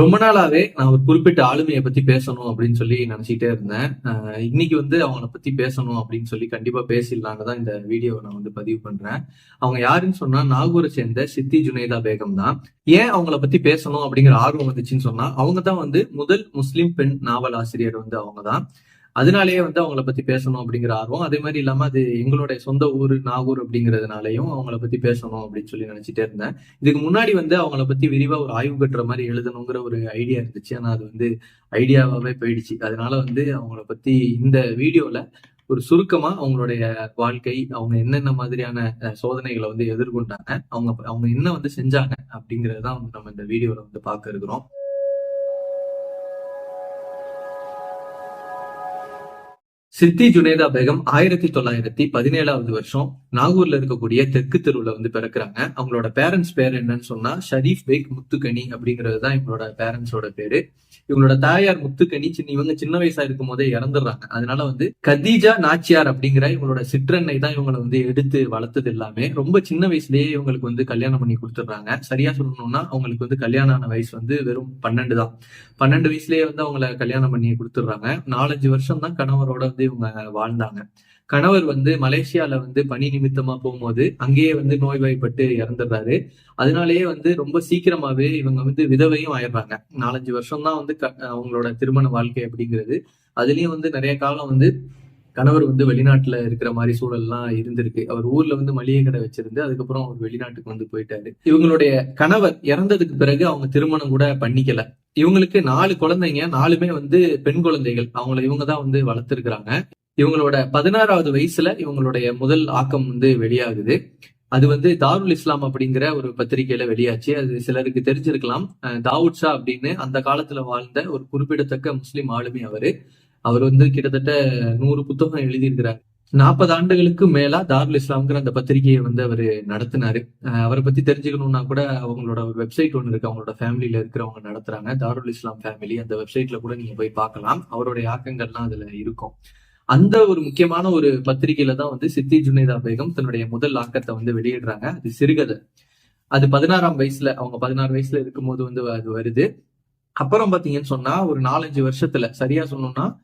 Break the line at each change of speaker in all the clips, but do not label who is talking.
ரொம்ப நாளாவே நான் ஒரு குறிப்பிட்ட ஆளுமையை பத்தி பேசணும் அப்படின்னு சொல்லி நினைச்சிட்டே இருந்தேன். இன்னைக்கு வந்து அவங்கள பத்தி பேசணும் அப்படின்னு சொல்லி கண்டிப்பா பேசிடலான்னு தான் இந்த வீடியோவை நான் வந்து பதிவு பண்றேன். அவங்க யாருன்னு சொன்னா நாகூரை சேர்ந்த சித்தி ஜுனைதா பேகம் தான். ஏன் அவங்கள பத்தி பேசணும் அப்படிங்கிற ஆர்வம் வந்துச்சுன்னு சொன்னா அவங்க தான் வந்து முதல் முஸ்லிம் பெண் நாவல் ஆசிரியர் வந்து அவங்க தான். அதனாலேயே வந்து அவங்கள பத்தி பேசணும் அப்படிங்கிற ஆர்வம். அதே மாதிரி இல்லாம அது எங்களுடைய சொந்த ஊர் நாகூர் அப்படிங்கிறதுனாலையும் அவங்கள பத்தி பேசணும் அப்படின்னு சொல்லி நினைச்சிட்டே இருந்தேன். இதுக்கு முன்னாடி வந்து அவங்கள பத்தி விரிவா ஒரு ஆய்வு கட்டுற மாதிரி எழுதணுங்கிற ஒரு ஐடியா இருந்துச்சு. ஆனா அது வந்து ஐடியாவாவே போயிடுச்சு. அதனால வந்து அவங்கள பத்தி இந்த வீடியோல ஒரு சுருக்கமா அவங்களுடைய வாழ்க்கை அவங்க என்னென்ன மாதிரியான சோதனைகளை வந்து எதிர்கொண்டாங்க அவங்க அவங்க என்ன வந்து செஞ்சாங்க அப்படிங்கறதுதான் நம்ம இந்த வீடியோல வந்து பார்க்க இருக்கிறோம். சித்தி ஜுனேதா பேகம் ஆயிரத்தி தொள்ளாயிரத்தி பதினேழாவது வருஷம் நாகூர்ல இருக்கக்கூடிய தெற்கு தெருவுல வந்து பிறக்குறாங்க. அவங்களோட பேரண்ட்ஸ் பேர் என்னன்னு சொன்னா ஷரீஃப் பேக் முத்துக்கனி அப்படிங்கிறது தான் இவங்களோட பேரண்ட்ஸோட பேரு. இவங்களோட தாயார் முத்துக்கனி சின்ன இவங்க சின்ன வயசா இருக்கும் போதே இறந்துடுறாங்க. அதனால வந்து கதீஜா நாச்சியார் அப்படிங்கிற இவங்களோட சிற்றன்னை தான் இவங்களை வந்து எடுத்து வளர்த்தது எல்லாமே. ரொம்ப சின்ன வயசுலயே இவங்களுக்கு வந்து கல்யாணம் பண்ணி கொடுத்துட்றாங்க. சரியா சொல்லணும்னா அவங்களுக்கு வந்து கல்யாணம் ஆன வயசு வந்து வெறும் பன்னெண்டு தான். பன்னெண்டு வயசுலயே வந்து அவங்கள கல்யாணம் பண்ணி கொடுத்துட்றாங்க. நாலஞ்சு வருஷம் தான் கணவரோட வந்து இவங்க வாழ்ந்தாங்க. கணவர் வந்து மலேசியால வந்து பணி நிமித்தமா போகும்போது அங்கேயே வந்து நோய்வாய்ப்பட்டு இறந்துடுறாரு. அதனாலேயே வந்து ரொம்ப சீக்கிரமாவே இவங்க வந்து விதவையும் ஆயிடுறாங்க. நாலஞ்சு வருஷம் தான் வந்து க- அவங்களோட திருமண வாழ்க்கை அப்படிங்கிறது. அதுலயும் வந்து நிறைய காலம் வந்து கணவர் வந்து வெளிநாட்டுல இருக்கிற மாதிரி சூழல்லாம் இருந்திருக்கு. அவர் ஊர்ல வந்து மளிகை கடை வச்சிருந்து அதுக்கப்புறம் அவர் வெளிநாட்டுக்கு வந்து போயிட்டாரு. இவங்களுடைய கணவர் இறந்ததுக்கு பிறகு அவங்க திருமணம் கூட பண்ணிக்கல. இவங்களுக்கு நாலு குழந்தைங்க நாலுமே வந்து பெண் குழந்தைகள். அவங்கள இவங்க தான் வந்து வளர்த்துருக்குறாங்க. இவங்களோட பதினாறாவது வயசுல இவங்களுடைய முதல் ஆக்கம் வந்து வெளியாகுது. அது வந்து தாருல் இஸ்லாம் அப்படிங்கிற ஒரு பத்திரிகையில வெளியாச்சு. அது சிலருக்கு தெரிஞ்சிருக்கலாம். அஹ் தாவூத் ஷா அப்படின்னு அந்த காலத்துல வாழ்ந்த ஒரு குறிப்பிடத்தக்க முஸ்லீம் ஆளுமை அவரு. அவர் வந்து கிட்டத்தட்ட நூறு புத்தகம் எழுதியிருக்கிறார். நாற்பது ஆண்டுகளுக்கு மேலா தாருல் இஸ்லாம்ங்கிற அந்த பத்திரிகையை வந்து அவர் நடத்தினாரு. அஹ் அவரை பத்தி தெரிஞ்சுக்கணும்னா கூட அவங்களோட ஒரு வெப்சைட் ஒன்று இருக்கு. அவங்களோட ஃபேமிலியில இருக்கிறவங்க நடத்துறாங்க. தாருல் இஸ்லாம் ஃபேமிலி அந்த வெப்சைட்ல கூட நீங்க போய் பார்க்கலாம். அவருடைய ஆக்கங்கள்லாம் அதுல இருக்கும். அந்த ஒரு முக்கியமான ஒரு பத்திரிகையில தான் வந்து சித்தி ஜுனேதா பேகம் தன்னுடைய முதல் ஆக்கத்தை வந்து வெளியிடுறாங்க. அது சிறுகதை. அது பதினாறாம் வயசுல அவங்க பதினாறு வயசுல இருக்கும்போது வந்து அது வருது. அப்புறம் பாத்தீங்கன்னு சொன்னா ஒரு நாலஞ்சு வருஷத்துல சரியா சொன்னோம்னா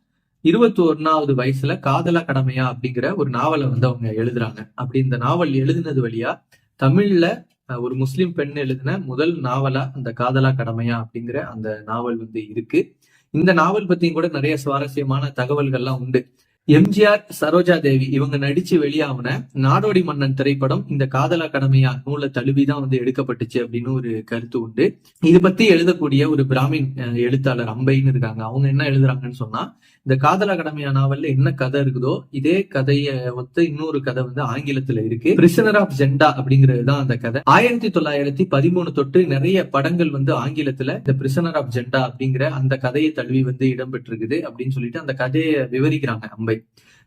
இருபத்தி ஒன்னாவது வயசுல காதலா கடமையா அப்படிங்கிற ஒரு நாவலை வந்து அவங்க எழுதுறாங்க. அப்படி இந்த நாவல் எழுதினது வழியா தமிழ்ல ஒரு முஸ்லிம் பெண் எழுதின முதல் நாவலா அந்த காதலா கடமையா அப்படிங்கிற அந்த நாவல் வந்து இருக்கு. இந்த நாவல் பத்தியும் கூட நிறைய சுவாரஸ்யமான தகவல்கள்லாம் உண்டு. எம்ஜிஆர் சரோஜா தேவி இவங்க நடிச்சு வெளியாவன நாடோடி மன்னன் திரைப்படம் இந்த காதலா கடமையா நூலை தழுவிதான் வந்து எடுக்கப்பட்டுச்சு அப்படின்னு ஒரு கருத்து உண்டு. இது பத்தி எழுதக்கூடிய ஒரு பிராமின் எழுத்தாளர் அம்பைன்னு இருக்காங்க. அவங்க என்ன எழுதுறாங்கன்னு சொன்னா இந்த காதல கடமையா நாவல்ல என்ன கதை இருக்குதோ இதே கதைய ஒத்த இன்னொரு கதை வந்து ஆங்கிலத்துல இருக்கு. பிரிசனர் ஆஃப் ஜெண்டா அப்படிங்கிறது தான் அந்த கதை. ஆயிரத்தி தொள்ளாயிரத்தி பதிமூணு தொட்டு நிறைய படங்கள் வந்து ஆங்கிலத்துல இந்த பிரிசனர் ஆஃப் ஜெண்டா அப்படிங்கிற அந்த கதையை தழுவி வந்து இடம்பெற்றிருக்குது அப்படின்னு சொல்லிட்டு அந்த கதையை விவரிக்கிறாங்க அம்பை.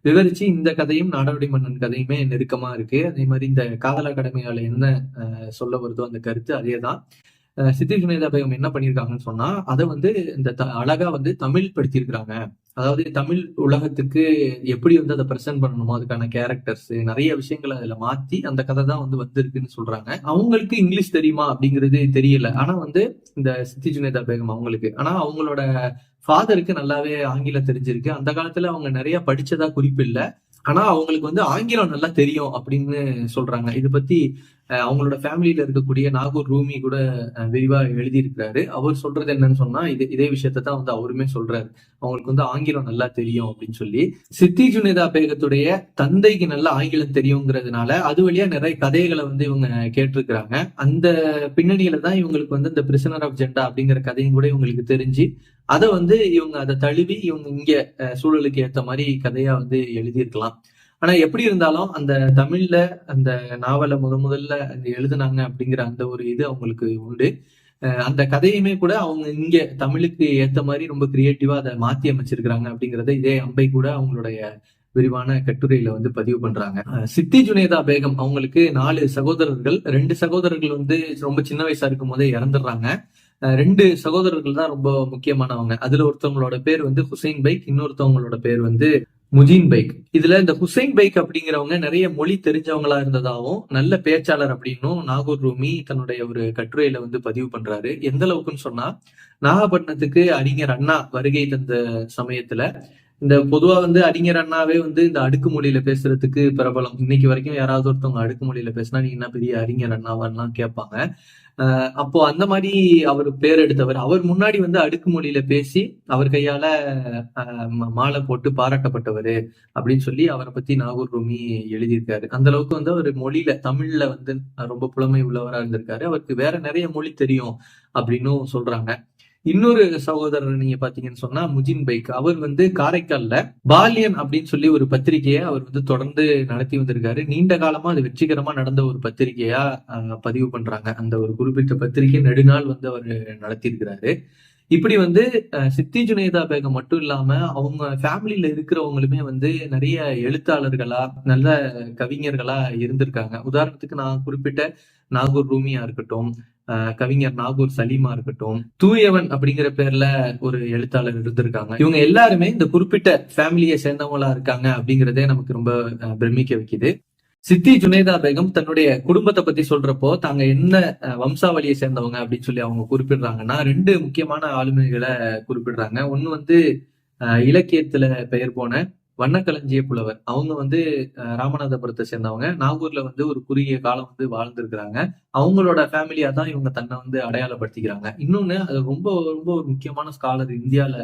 விவரிச்சு இந்த கதையும் நாடோடி மன்னன் கதையுமே நெருக்கமா இருக்கு. அதே மாதிரி இந்த காதல கடமையால என்ன சொல்ல வருதோ அந்த கருத்து அதே தான் சித்தி சுனேதா பேகம் என்ன பண்ணியிருக்காங்கன்னு சொன்னா அதை வந்து இந்த த- அழகா வந்து தமிழ் படுத்தியிருக்கிறாங்க அதாவது தமிழ் உலகத்துக்கு எப்படி வந்து அதை ப்ரெசென்ட் பண்ணணுமோ அதுக்கான கேரக்டர்ஸ் நிறைய விஷயங்களை அதுல மாத்தி அந்த கதை தான் வந்து வந்திருக்குன்னு சொல்றாங்க. அவங்களுக்கு இங்கிலீஷ் தெரியுமா அப்படிங்கிறது தெரியல. ஆனா வந்து இந்த சித்தி ஜுனேதா பேகம் அவங்களுக்கு. ஆனா அவங்களோட ஃபாதருக்கு நல்லாவே ஆங்கிலம் தெரிஞ்சிருக்கு. அந்த காலத்துல அவங்க நிறைய படிச்சதா குறிப்பு இல்லை ஆனா அவங்களுக்கு வந்து ஆங்கிலம் நல்லா தெரியும் அப்படின்னு சொல்றாங்க. இதை பத்தி அவங்களோட ஃபேமிலியில இருக்கக்கூடிய நாகூர் ரூமி கூட விரிவா எழுதியிருக்கிறாரு. அவர் சொல்றது என்னன்னு சொன்னா இது இதே விஷயத்தை தான் வந்து அவருமே சொல்றாரு. அவங்களுக்கு வந்து ஆங்கிலம் நல்லா தெரியும் அப்படின்னு சொல்லி. சித்தி ஜுனேதா பேகத்துடைய தந்தைக்கு நல்லா ஆங்கிலம் தெரியுங்கிறதுனால அது வழியா நிறைய கதைகளை வந்து இவங்க கேட்டிருக்கிறாங்க. அந்த பின்னணியில தான் இவங்களுக்கு வந்து இந்த பிரிசனர் ஆஃப் ஜெண்டா அப்படிங்கிற கதையும் கூட இவங்களுக்கு தெரிஞ்சு அதை வந்து இவங்க அதை தழுவி இவங்க இங்க அஹ், சூழலுக்கு ஏத்த மாதிரி கதையா வந்து எழுதியிருக்கலாம். ஆனா எப்படி இருந்தாலும் அந்த தமிழ்ல அந்த நாவலை முத முதல்ல அந்த எழுதுனாங்க அப்படிங்கிற அந்த ஒரு இது அவங்களுக்கு உண்டு. அந்த கதையுமே கூட அவங்க இங்க தமிழுக்கு ஏத்த மாதிரி ரொம்ப கிரியேட்டிவா அதை மாத்தி அமைச்சிருக்கிறாங்க அப்படிங்கறத இதே அம்பை கூட அவங்களுடைய விரிவான கட்டுரையில வந்து பதிவு பண்றாங்க. சித்தி ஜுனேதா பேகம் அவங்களுக்கு நாலு சகோதரர்கள். ரெண்டு சகோதரர்கள் வந்து ரொம்ப சின்ன வயசா இருக்கும் போதே இறந்துடுறாங்க. ரெண்டு சகோதரர்கள் தான் ரொம்ப முக்கியமானவங்க. அதுல ஒருத்தவங்களோட பேர் வந்து ஹுசைன் பைக் இன்னொருத்தவங்களோட பேர் வந்து முஜீன் பைக். இதுல இந்த ஹுசைன் பைக் அப்படிங்கிறவங்க நிறைய மொழி தெரிஞ்சவங்களா இருந்ததாகவும் நல்ல பேச்சாளர் அப்படின்னும் நாகூர் ரூமி தன்னுடைய ஒரு கட்டுரையில வந்து பதிவு பண்றாரு. எந்த அளவுக்குன்னு சொன்னா நாகப்பட்டினத்துக்கு அறிஞர் அண்ணா வருகை தந்த சமயத்துல இந்த பொதுவா வந்து அறிஞர் அண்ணாவே வந்து இந்த அடுக்கு மொழியில பேசுறதுக்கு பிரபலம். இன்னைக்கு வரைக்கும் யாராவது ஒருத்தவங்க அடுக்கு மொழியில பேசினா நீ என்ன பெரிய அறிஞர் அண்ணாவான்லாம் கேட்பாங்க. அப்போ அந்த மாதிரி அவர் பேர் எடுத்தவர். அவர் முன்னாடி வந்து அடுக்கு மொழியில பேசி அவர் கையால அஹ் மாலை போட்டு பாராட்டப்பட்டவர் அப்படின்னு சொல்லி அவரை பத்தி நாகூர் ரூமி எழுதியிருக்காரு. அந்த அளவுக்கு வந்து அவர் மொழியில தமிழ்ல வந்து ரொம்ப புலமை உள்ளவரா இருந்திருக்காரு. அவருக்கு வேற நிறைய மொழி தெரியும் அப்படின்னும் சொல்றாங்க. இன்னொரு சகோதரர் நீங்க பாத்தீங்கன்னு சொன்னா முஜின் பைக். அவர் வந்து காரைக்கால்ல பாலியன் அப்படின்னு சொல்லி ஒரு பத்திரிகையை அவர் வந்து தொடர்ந்து நடத்தி வந்திருக்காரு. நீண்ட காலமா அது வெற்றிகரமா நடந்த ஒரு பத்திரிகையா அஹ், பதிவு பண்றாங்க. அந்த ஒரு குறிப்பிட்ட பத்திரிகை நெடுநாள் வந்து அவர் நடத்தியிருக்கிறாரு. இப்படி வந்து சித்தி ஜுனேதா பேகம் மட்டும் இல்லாம அவங்க ஃபேமிலியில இருக்கிறவங்களுமே வந்து நிறைய எழுத்தாளர்களா நல்ல கவிஞர்களா இருந்திருக்காங்க. உதாரணத்துக்கு நான் குறிப்பிட்ட நாகூர் ரூமியா இருக்கட்டும் கவிஞர் நாகூர் சலீமா இருக்கட்டும் தூயவன் அப்படிங்கிற பேர்ல ஒரு எழுத்தாளர் இருந்திருக்காங்க. இவங்க எல்லாருமே இந்த குறிப்பிட்ட ஃபேமிலியை சேர்ந்தவங்களா இருக்காங்க அப்படிங்கறதே நமக்கு ரொம்ப பிரமிக்க வைக்குது. சித்தி ஜுனேதா பேகம் தன்னுடைய குடும்பத்தை பத்தி சொல்றப்போ தாங்க என்ன வம்சாவளியை சேர்ந்தவங்க அப்படின்னு சொல்லி அவங்க குறிப்பிடுறாங்கன்னா ரெண்டு முக்கியமான ஆளுமைகளை குறிப்பிடுறாங்க. ஒன்னு வந்து இலக்கியத்துல பெயர் போன வண்ணக்களஞ்சிய புலவர். அவங்க வந்து ராமநாதபுரத்தை சேர்ந்தவங்க. நாகூர்ல வந்து ஒரு குறுகிய காலம் வந்து வாழ்ந்திருக்கிறாங்க. அவங்களோட ஃபேமிலியா தான் இவங்க தன்னை வந்து அடையாளப்படுத்திக்கிறாங்க. இன்னொன்னு அது ரொம்ப ரொம்ப ஒரு முக்கியமான ஸ்காலர் இந்தியால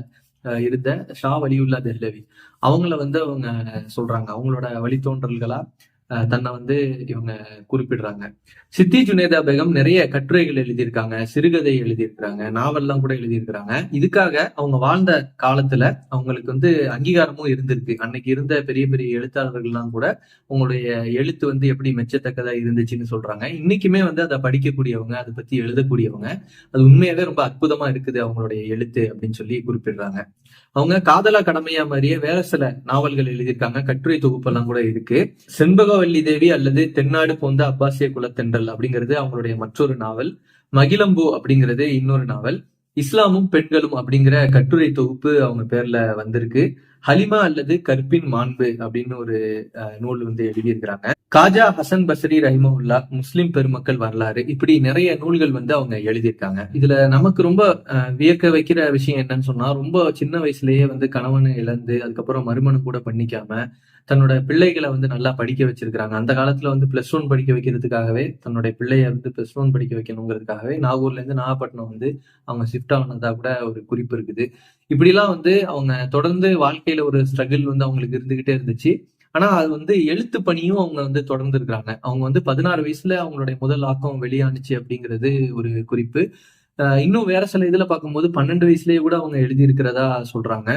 அஹ், இருந்த ஷா வலியுல்லா தெஹ்லவி. அவங்கள வந்து அவங்க சொல்றாங்க. அவங்களோட வழித்தோன்றல்களா தன்னை வந்து இவங்க குறிப்பிடுறாங்க. சித்தி ஜுனேதா பேகம் நிறைய கட்டுரைகள் எழுதியிருக்காங்க சிறுகதை எழுதியிருக்கிறாங்க நாவல்லாம் கூட எழுதியிருக்கிறாங்க. இதுக்காக அவங்க வாழ்ந்த காலத்துல அவங்களுக்கு வந்து அங்கீகாரமும் இருந்திருக்கு. அன்னைக்கு இருந்த பெரிய பெரிய எழுத்தாளர்கள்லாம் கூட உங்களுடைய எழுத்து வந்து எப்படி மெச்சத்தக்கதா இருந்துச்சுன்னு சொல்றாங்க. இன்னைக்குமே வந்து அதை படிக்கக்கூடியவங்க அதை பத்தி எழுதக்கூடியவங்க அது உண்மையாவே ரொம்ப அற்புதமா இருக்குது அவங்களுடைய எழுத்து அப்படின்னு சொல்லி குறிப்பிடுறாங்க. அவங்க காதலா கடமையா மாதிரியே வேற சில நாவல்கள் எழுதியிருக்காங்க கட்டுரை தொகுப்பெல்லாம் கூட இருக்கு. செண்பகவல்லி தேவி அல்லது தென்னாடு போந்த அப்பாசிய குலத்தென்றல் அப்படிங்கிறது அவங்களுடைய மற்றொரு நாவல். மகிழம்பூ அப்படிங்கிறது இன்னொரு நாவல். இஸ்லாமும் பெண்களும் அப்படிங்கிற கட்டுரை தொகுப்பு அவங்க பேர்ல வந்திருக்கு. ஹலிமா அல்லது கற்பின் மாண்பு அப்படின்னு ஒரு அஹ், நூல் வந்து எழுதியிருக்கிறாங்க. காஜா ஹசன் பசரி ரஹிமவுல்லா முஸ்லிம் பெருமக்கள் வரலாறு இப்படி நிறைய நூல்கள் வந்து அவங்க எழுதியிருக்காங்க. இதுல நமக்கு ரொம்ப வியக்க வைக்கிற விஷயம் என்னன்னு சொன்னா ரொம்ப சின்ன வயசுலயே வந்து கணவனை இழந்து அதுக்கப்புறம் மறுமணம் கூட பண்ணிக்காம தன்னோட பிள்ளைகளை வந்து நல்லா படிக்க வச்சிருக்கிறாங்க. அந்த காலத்துல வந்து பிளஸ் ஒன் படிக்க வைக்கிறதுக்காகவே தன்னுடைய பிள்ளைய வந்து பிளஸ் ஒன் படிக்க வைக்கணுங்கிறதுக்காகவே நாகூர்ல இருந்து நாகப்பட்டினம் வந்து அவங்க ஷிஃப்ட் ஆனதா கூட ஒரு குறிப்பு இருக்குது. இப்படிலாம் வந்து அவங்க தொடர்ந்து வாழ்க்கையில ஒரு ஸ்ட்ரகிள் வந்து அவங்களுக்கு இருந்துகிட்டே இருந்துச்சு. ஆனா அது வந்து எழுத்து பணியும் அவங்க வந்து தொடர்ந்து இருக்கிறாங்க அவங்க வந்து பதினாறு வயசுல அவங்களுடைய முதல் ஆக்கம் வெளியானுச்சு அப்படிங்கிறது ஒரு குறிப்பு. இன்னும் வேற சில இதுல பார்க்கும்போது பன்னெண்டு வயசுலயே கூட அவங்க எழுதியிருக்கிறதா சொல்றாங்க.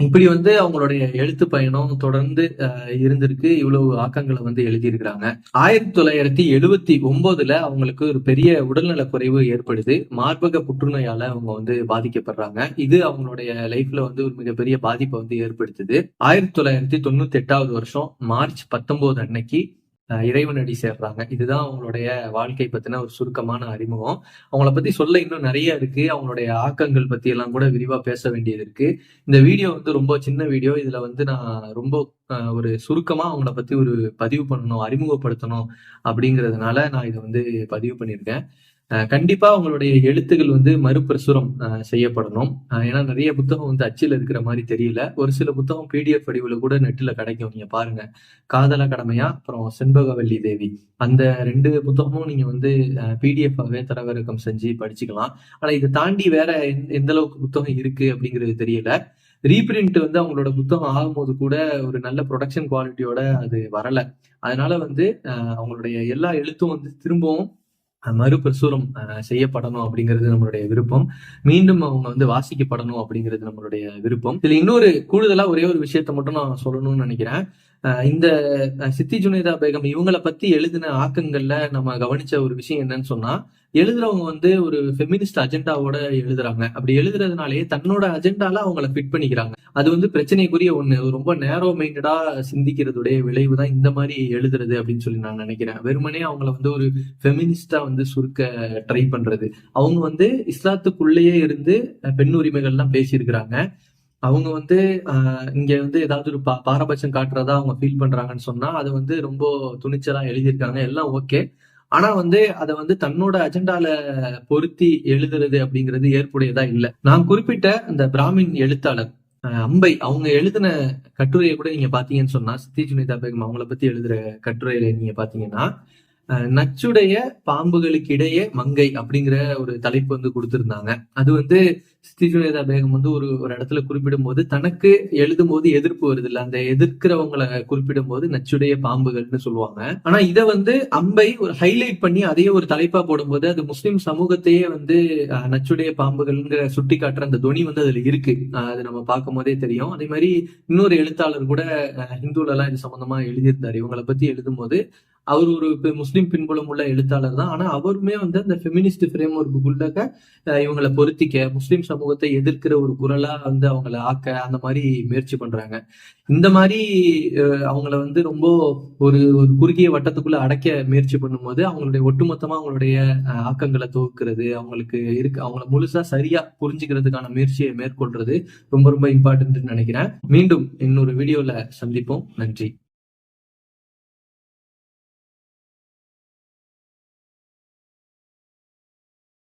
இப்படி வந்து அவங்களுடைய எழுத்து பயணம் தொடர்ந்து இருந்திருக்கு. இவ்வளவு ஆக்கங்களை வந்து எழுதியிருக்கிறாங்க. ஆயிரத்தி தொள்ளாயிரத்தி எழுபத்தி ஒன்பதுல அவங்களுக்கு ஒரு பெரிய உடல்நல குறைவு ஏற்படுது. மார்பக புற்றுநோயால அவங்க வந்து பாதிக்கப்படுறாங்க. இது அவங்களுடைய லைஃப்ல வந்து ஒரு மிகப்பெரிய பாதிப்பை வந்து ஏற்படுத்துது. ஆயிரத்தி தொள்ளாயிரத்தி தொண்ணூத்தி எட்டாவது வருஷம் மார்ச் பத்தொன்பது அன்னைக்கு இறைவனடி சேர்றாங்க. இதுதான் அவங்களுடைய வாழ்க்கை பத்தின ஒரு சுருக்கமான அறிமுகம். அவங்கள பத்தி சொல்ல இன்னும் நிறைய இருக்கு. அவங்களுடைய ஆக்கங்கள் பத்தி எல்லாம் கூட விரிவா பேச வேண்டியது இருக்கு. இந்த வீடியோ வந்து ரொம்ப சின்ன வீடியோ. இதுல வந்து நான் ரொம்ப ஒரு சுருக்கமா அவங்கள பத்தி ஒரு பதிவு பண்ணணும் அறிமுகப்படுத்தணும் அப்படிங்கிறதுனால நான் இதை வந்து பதிவு பண்ணியிருக்கேன். கண்டிப்பா உங்களுடைய எழுத்துக்கள் வந்து மறுபிரசுரம் செய்யப்படணும். ஏன்னா நிறைய புத்தகம் வந்து அச்சில் இருக்கிற மாதிரி தெரியல. ஒரு சில புத்தகம் பிடிஎஃப் வடிவில் கூட நெட்டில் கிடைக்கும். நீங்க பாருங்க. காதல கடமையா? அப்புறம் செண்பகவல்லி தேவி. அந்த ரெண்டு புத்தகமும் நீங்க வந்து பிடிஎஃபாவே தரவிறக்கம் செஞ்சு படிச்சுக்கலாம். ஆனா இதை தாண்டி வேற எந்த- அளவுக்கு புத்தகம் இருக்கு அப்படிங்கிறது தெரியல. ரீபிரிண்ட் வந்து அவங்களோட புத்தகம் ஆகும்போது கூட ஒரு நல்ல ப்ரொடக்ஷன் குவாலிட்டியோட அது வரல. அதனால வந்து அவங்களுடைய எல்லா எழுத்தும் வந்து திரும்பவும் மறுபிரசுரம் செய்யப்படணும் அப்படிங்கிறது நம்மளுடைய விருப்பம். மீண்டும் அவங்க வந்து வாசிக்கப்படணும் அப்படிங்கிறது நம்மளுடைய விருப்பம். இதுல இன்னொரு கூடுதலா ஒரே ஒரு விஷயத்த மட்டும் நான் சொல்லணும்னு நினைக்கிறேன். இந்த சித்தி ஜுனேதா பேகம் இவங்களை பத்தி எழுதின ஆக்கங்கள்ல நம்ம கவனிச்ச ஒரு விஷயம் என்னன்னு சொன்னா எழுதுறவங்க வந்து ஒரு ஃபெமினிஸ்ட் அஜெண்டாவோட எழுதுறாங்க. அப்படி எழுதுறதுனாலே தன்னோட அஜெண்டால அவங்கள ஃபிட் பண்ணிக்கிறாங்க. அது வந்து பிரச்சனைக்குரிய ஒண்ணு. ரொம்ப நேரோ மைண்டடா சிந்திக்கிறதுடைய விளைவு தான் இந்த மாதிரி எழுதுறது அப்படின்னு சொல்லி நான் நினைக்கிறேன். வெறுமனே அவங்கள வந்து ஒரு ஃபெமினிஸ்டா வந்து சுருக்க ட்ரை பண்றது. அவங்க வந்து இஸ்லாத்துக்குள்ளேயே இருந்து பெண் உரிமைகள்லாம் பேசியிருக்கிறாங்க. அவங்க வந்து ஆஹ் இங்க வந்து ஏதாவது ஒரு பா- பாரபட்சம் காட்டுறதா அவங்க ஃபீல் பண்றாங்கன்னு சொன்னா அது வந்து ரொம்ப துணிச்சலா எழுதியிருக்காங்க. எல்லாம் ஓகே ஆனா வந்து அதை வந்து தன்னோட அஜெண்டால பொருத்தி எழுதுறது அப்படிங்கிறது ஏற்புடையதா இல்ல. நான் குறிப்பிட்ட இந்த பிராமின் எழுத்தாளர் அஹ் அம்பை அவங்க எழுதின கட்டுரையை கூட நீங்க பாத்தீங்கன்னு சொன்னா சித்தி சுனிதா பேகம் அவங்கள பத்தி எழுதுற கட்டுரையில நீங்க பாத்தீங்கன்னா நச்சுடைய பாம்புகளுக்கு இடையே மங்கை அப்படிங்கிற ஒரு தலைப்பு வந்து கொடுத்திருந்தாங்க. அது வந்து சித்தி பேகம் வந்து ஒரு ஒரு இடத்துல குறிப்பிடும் போது தனக்கு எழுதும் போது எதிர்ப்பு வருது இல்ல அந்த எதிர்க்கிறவங்களை குறிப்பிடும் போது நச்சுடைய பாம்புகள்னு சொல்லுவாங்க. ஆனா இதை வந்து அம்பை ஒரு ஹைலைட் பண்ணி அதையே ஒரு தலைப்பா போடும்போது அது முஸ்லிம் சமூகத்தையே வந்து அஹ், நச்சுடைய பாம்புகள்ங்கிற சுட்டி காட்டுற அந்த துணி வந்து அதுல இருக்கு. அஹ், அது நம்ம பார்க்கும் போதே தெரியும். அதே மாதிரி இன்னொரு எழுத்தாளர் கூட அஹ், ஹிந்துல எல்லாம் இது சம்பந்தமா எழுதியிருந்தாரு. இவங்களை பத்தி எழுதும் போது அவர் ஒரு முஸ்லீம் பின்புலம் உள்ள எழுத்தாளர் தான். ஆனா அவருமே வந்து அந்த ஃபெமினிஸ்ட் ஃப்ரேம் ஒர்க்குள்ளக இவங்களை பொருத்திக்க முஸ்லீம் சமூகத்தை எதிர்க்கிற ஒரு குரலா வந்து அவங்கள ஆக்க அந்த மாதிரி முயற்சி பண்றாங்க. இந்த மாதிரி அவங்கள வந்து ரொம்ப ஒரு ஒரு குறுகிய வட்டத்துக்குள்ள அடைக்க முயற்சி பண்ணும்போது அவங்களுடைய ஒட்டுமொத்தமா அவங்களுடைய அஹ், ஆக்கங்களை துவக்கிறது அவங்களுக்கு இருக்கு அவங்கள முழுசா சரியா புரிஞ்சுக்கிறதுக்கான முயற்சியை மேற்கொள்றது ரொம்ப ரொம்ப இம்பார்ட்டன்ட்னு நினைக்கிறேன். மீண்டும் இன்னொரு வீடியோல சந்திப்போம். நன்றி.